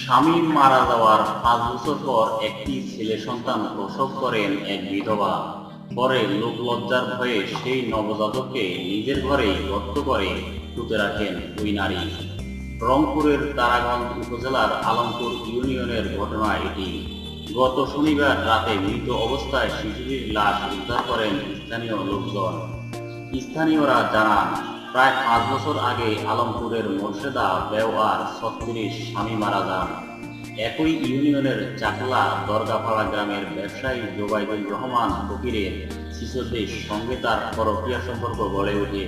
স্বামী মারা যাওয়ার পাঁচ বছর পর একটি ছেলে সন্তান প্রসব করেন এক বিধবা। পরে লোক লজ্জার ভয়ে সেই নবজাতককে নিজের ঘরেই গর্ত করে পুঁতে রাখেন ওই নারী। রংপুরের তারাগঞ্জ উপজেলার আলমপুর ইউনিয়নের ঘটনা এটি। গত শনিবার রাতে মৃত অবস্থায় শিশুটির লাশ উদ্ধার করেন স্থানীয় লোকজন। স্থানীয়রা জানান প্রায় পাঁচ বছর আগে আলমপুরের মোর্শেদা বেওয়ার ছত্রিশ স্বামী মারা যান। একই ইউনিয়নের চাকলা দরগাপাড়া গ্রামের ব্যবসায়ী জোবাইদুল রহমান ফকিরের শিশুদের সঙ্গে তার পরক্রিয়া সম্পর্ক গড়ে ওঠে।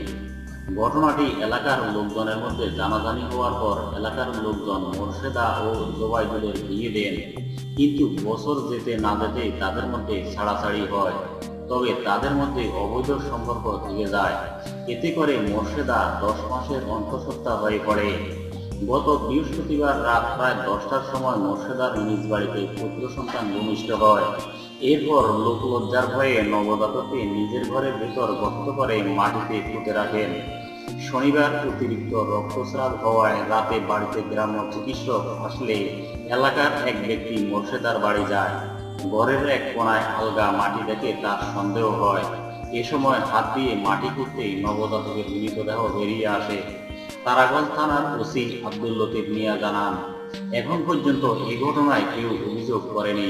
ঘটনাটি এলাকার লোকজনের মধ্যে জানাজানি হওয়ার পর এলাকার লোকজন মোর্শেদা ও জোবাইদুলের বিয়ে দেন। কিন্তু বছর যেতে না যেতেই তাদের মধ্যে ছাড়াছাড়ি হয়। তবে তাদের মধ্যে অবৈধ সম্পর্ক থেকে যায়। এতে করে মোর্শেদা দশ মাসের অন্তঃসত্ত্বা হয়ে পড়ে। গত বৃহস্পতিবার রাত প্রায় দশটার সময় মোর্শেদার নিজ বাড়িতে পুত্র সন্তান ভূমিষ্ঠ হয়। এরপর লোকলজ্জার ভয়ে নবজাতককে নিজের ঘরের ভেতর গর্ত করে মাটিতে পুঁতে রাখেন। শনিবার অতিরিক্ত রক্তস্রাব হওয়ায় রাতে বাড়িতে গ্রাম্য চিকিৎসক আসলে এলাকার এক ব্যক্তি মোর্শেদার বাড়ি যায়। ঘরের এক কোনায় আলগা মাটি দেখে তার সন্দেহ হয়। এ সময় হাত দিয়ে মাটি খুঁড়তেই নবজাতকের মৃতদেহ বেরিয়ে আসে। তারাগঞ্জ থানার ওসি আব্দুল লতিফ মিয়া জানান, এখন পর্যন্ত এই ঘটনায় কেউ অভিযোগ করেনি।